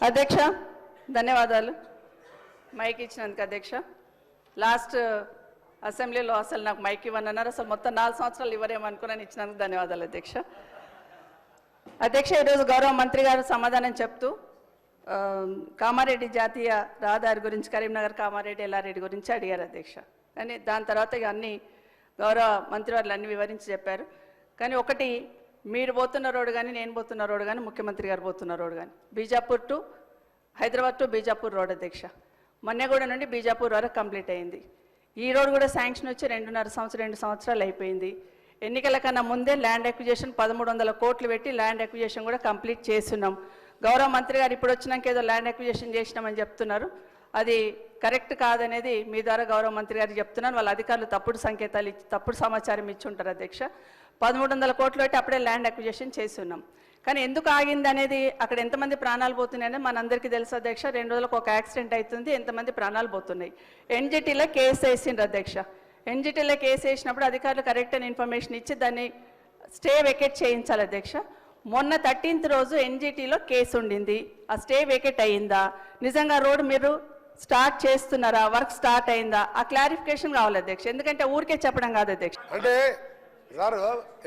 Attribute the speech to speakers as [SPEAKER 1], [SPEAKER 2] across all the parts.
[SPEAKER 1] అధ్యక్ష. ధన్యవాదాలు. మైక్ ఇచ్చినందుకు అధ్యక్ష. లాస్ట్ uh, అసెంబ్లీలో అసలు నాకు మైక్ ఇవ్వనన్నారు. అసలు మొత్తం నాలుగు సంవత్సరాలు ఇవ్వరేమనుకున్నాను ఇచ్చినందుకు ధన్యవాదాలు అధ్యక్ష. అధ్యక్ష ఈరోజు గౌరవ మంత్రి గారు సమాధానం చెప్తూ um, కామారెడ్డి జాతీయ రహదారి గురించి కరీంనగర్ కామారెడ్డి ఎల్లారెడ్డి గురించి అడిగారు అధ్యక్ష. కానీ దాని తర్వాత ఇక అన్ని గౌరవ మంత్రివారులు అన్ని వివరించి చెప్పారు. కానీ ఒకటి మీరు పోతున్న రోడ్డు కానీ నేను పోతున్న రోడ్డు కానీ ముఖ్యమంత్రి గారు పోతున్న రోడ్డు కానీ Bijapur to Hyderabad to Bijapur road అధ్యక్ష. మొన్నగూడ నుండి బీజాపూర్ వరకు కంప్లీట్ అయింది. ఈ రోడ్ కూడా శాంక్షన్ వచ్చి రెండున్నర సంవత్సరం రెండు సంవత్సరాలు అయిపోయింది. ఎన్నికల కన్నా ముందే ల్యాండ్ అక్విజేషన్ పదమూడు వందల కోట్లు పెట్టి ల్యాండ్ అక్విజేషన్ కూడా కంప్లీట్ చేస్తున్నాం. గౌరవ మంత్రి గారు ఇప్పుడు వచ్చినాక ఏదో ల్యాండ్ అక్విజేషన్ చేసినామని చెప్తున్నారు. అది కరెక్ట్ కాదనేది మీ ద్వారా గౌరవ మంత్రి గారు చెప్తున్నాను. వాళ్ళ అధికారులు తప్పుడు సంకేతాలు ఇచ్చి తప్పుడు సమాచారం ఇచ్చి ఉంటారు అధ్యక్ష. పదమూడు వందల కోట్లు అయితే అప్పుడే ల్యాండ్ అక్విజేషన్ ఉన్నాం కానీ ఎందుకు ఆగింది అనేది అక్కడ ఎంతమంది ప్రాణాలు పోతున్నాయని మనందరికీ తెలుసు అధ్యక్ష. రెండు రోజులకు ఒక యాక్సిడెంట్ అవుతుంది ఎంతమంది ప్రాణాలు పోతున్నాయి. ఎన్జిటీలో కేసు వేసిండ్రు అధ్యక్ష. ఎన్జిటీలో కేసు వేసినప్పుడు అధికారులు కరెక్ట్ అయిన ఇన్ఫర్మేషన్ ఇచ్చి దాన్ని స్టే వెకేట్ చేయించాలి అధ్యక్ష. మొన్న థర్టీన్త్ రోజు ఎన్జిటీలో కేసు ఉండింది. ఆ స్టే వెకేట్ అయిందా నిజంగా రోడ్డు మీరు స్టార్ట్ చేస్తున్నారా? వర్క్ స్టార్ట్ అయిందా? ఆ క్లారిఫికేషన్ కావాలి అధ్యక్ష. ఎందుకంటే ఊరికే చెప్పడం కాదు అధ్యక్ష.
[SPEAKER 2] అంటే సార్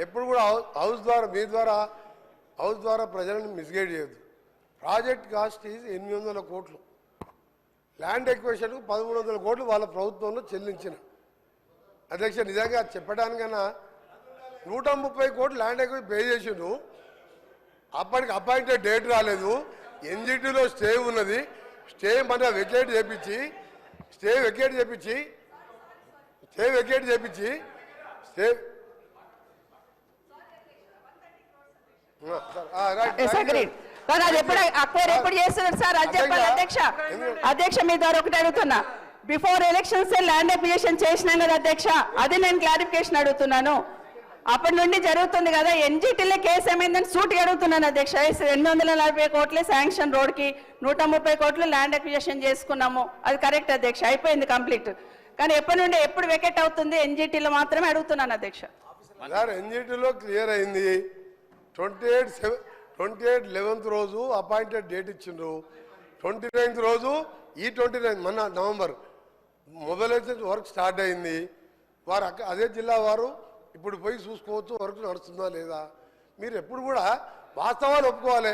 [SPEAKER 2] ఎప్పుడు కూడా హౌస్ ద్వారా మీ ద్వారా హౌస్ ద్వారా ప్రజలను మిస్గైడ్ చేయదు ప్రాజెక్ట్ కాస్ట్ ఈజ్ ఎనిమిది వందల కోట్లు. ల్యాండ్ ఎక్వేషన్ పదమూడు వందల కోట్లు వాళ్ళ ప్రభుత్వంలో చెల్లించిన. అధ్యక్ష నిజంగా చెప్పడానికన్నా నూట ముప్పై కోట్లు ల్యాండ్ ఎక్వేషన్ పే చేసిండు అప్పటికి అపాయింటెడ్ డేట్ రాలేదు. ఎన్జిటీలో స్టే ఉన్నది. స్టే మన వెకేట్ చేపించి స్టే వెకేట్ చేపించి స్టే వెకేట్ చేపించి స్టే
[SPEAKER 1] కానీ అది ఎప్పుడు అక్వైర్ ఎప్పుడు చేస్తున్నారు సార్? అది చెప్పాలి అధ్యక్ష. అధ్యక్ష మీ ద్వారా ఒకటి అడుగుతున్నా. బిఫోర్ ఎలక్షన్స్ ల్యాండ్ అప్లికేషన్ చేసినాం కదా అధ్యక్ష? అది నేను క్లారిఫికేషన్ అడుగుతున్నాను. అప్పటి నుండి జరుగుతుంది కదా. ఎన్జిటీలో కేసు ఏమైందని సూటిగా అడుగుతున్నాను అధ్యక్ష. ఎనిమిది వందల నలభై కోట్లే శాంక్షన్ రోడ్కి నూట ముప్పై కోట్లు ల్యాండ్ అక్విజేషన్ చేసుకున్నాము. అది కరెక్ట్ అధ్యక్ష. అయిపోయింది కంప్లీట్. కానీ ఎప్పటి నుండి ఎప్పుడు వెకెట్ అవుతుంది ఎన్జిటీలో మాత్రమే అడుగుతున్నాను అధ్యక్ష.
[SPEAKER 2] సార్ ఎన్జిటీలో క్లియర్ అయింది. Twenty eight seven twenty eight eleventh రోజు అపాయింటెడ్ డేట్ ఇచ్చిండ్రు. ట్వంటీ నైన్త్ రోజు ఈ ట్వంటీ నైన్త్ మొన్న నవంబర్ మొబైలైజేషన్ వర్క్ స్టార్ట్ అయింది. వారు అదే జిల్లా వారు ఇప్పుడు పోయి చూసుకోవచ్చు వర్క్ నడుస్తుందా లేదా? మీరు ఎప్పుడు కూడా వాస్తవాలు ఒప్పుకోవాలి.